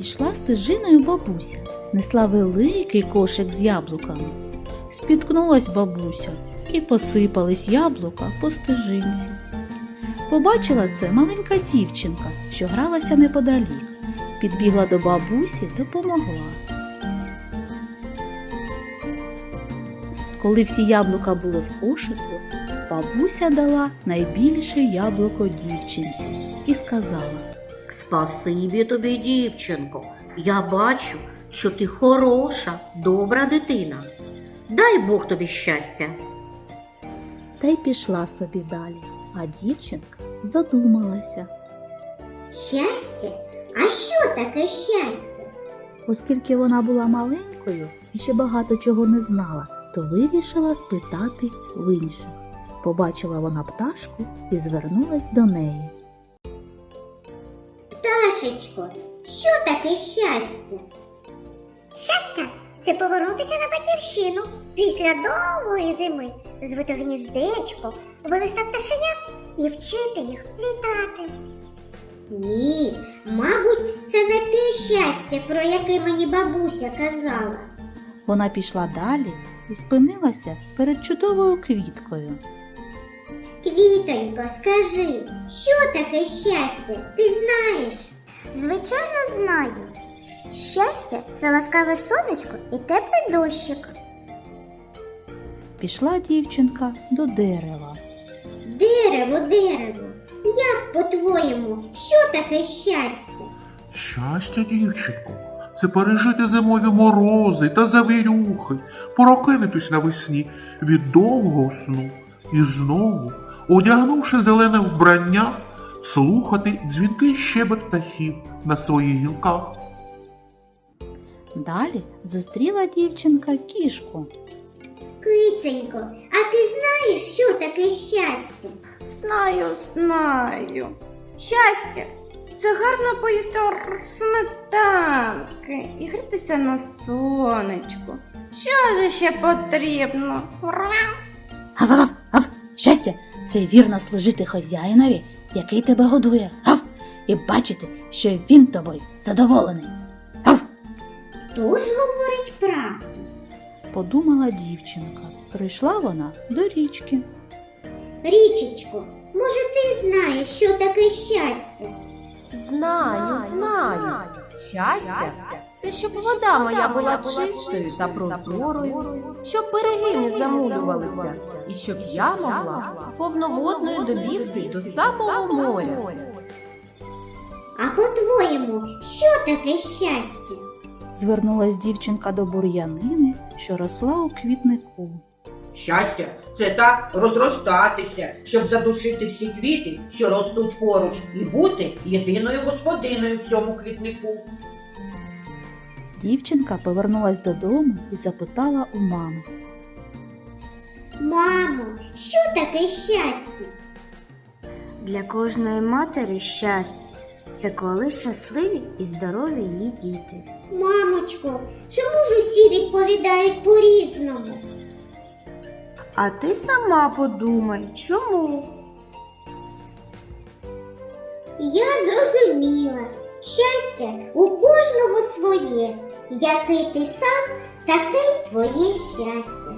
Йшла стежиною бабуся, несла великий кошик з яблуками. Спіткнулась бабуся і посипались яблука по стежинці. Побачила це маленька дівчинка, що гралася неподалік. Підбігла до бабусі, допомогла. Коли всі яблука були в кошику, бабуся дала найбільше яблуко дівчинці і сказала. Спасибі тобі, дівчинко. Я бачу, що ти хороша, добра дитина. Дай Бог тобі щастя. та й пішла собі далі, а дівчинка задумалася, Щастя? А що таке щастя? оскільки вона була маленькою і ще багато чого не знала, то вирішила спитати в інших. Побачила вона пташку і звернулась до неї. Пташечко, що таке щастя? Щастя це повернутися на батьківщину після довгої зими, звити гніздечко, вивести пташенят і вчити їх літати. Ні, мабуть, це не те щастя, про яке мені бабуся казала. Вона пішла далі і спинилася перед чудовою квіткою. Квітонько, скажи, що таке щастя? Ти знаєш? Звичайно, знаю. Щастя це ласкаве сонечко і теплий дощик. Пішла дівчинка до дерева. Дерево, дерево. Як по-твоєму, що таке щастя? Щастя, дівчинко, це пережити зимові морози та завірюхи, прокинутись навесні від довгого сну і знову, одягнувши зелене вбрання, слухати дзвінкий щебет птахів на своїх гілках. Далі зустріла дівчинка кішку. Киценько, а ти знаєш, що таке щастя? Знаю, знаю. Щастя це гарно поїсти сметанки і грітися на сонечку. Що ж ще потрібно? Ра. Гав-гав, гав, щастя, це вірно служити хазяїнові, який тебе годує. Гав, і бачити, що він тобою задоволений. Гав, Хто ж говорить правду? подумала дівчинка. Прийшла вона до річки. Річечко, може ти знаєш, що таке щастя? Знаю, знаю. Щастя це щоб вода моя була чистою та прозорою, щоб береги не замулювалися, і щоб я могла повноводною добігти до самого моря. А по-твоєму, що таке щастя? Звернулась дівчинка до бур'янини, що росла у квітнику. Щастя це так розростатися, щоб задушити всі квіти, що ростуть поруч, і бути єдиною господиною в цьому квітнику. Дівчинка повернулась додому і запитала у мами. Мамо, що таке щастя? Для кожної матері щастя це коли щасливі і здорові її діти. Мамочко, чому ж усі відповідають по-різному? А ти сама подумай, чому? Я зрозуміла, щастя у кожного своє. Який ти сам, таке й твоє щастя.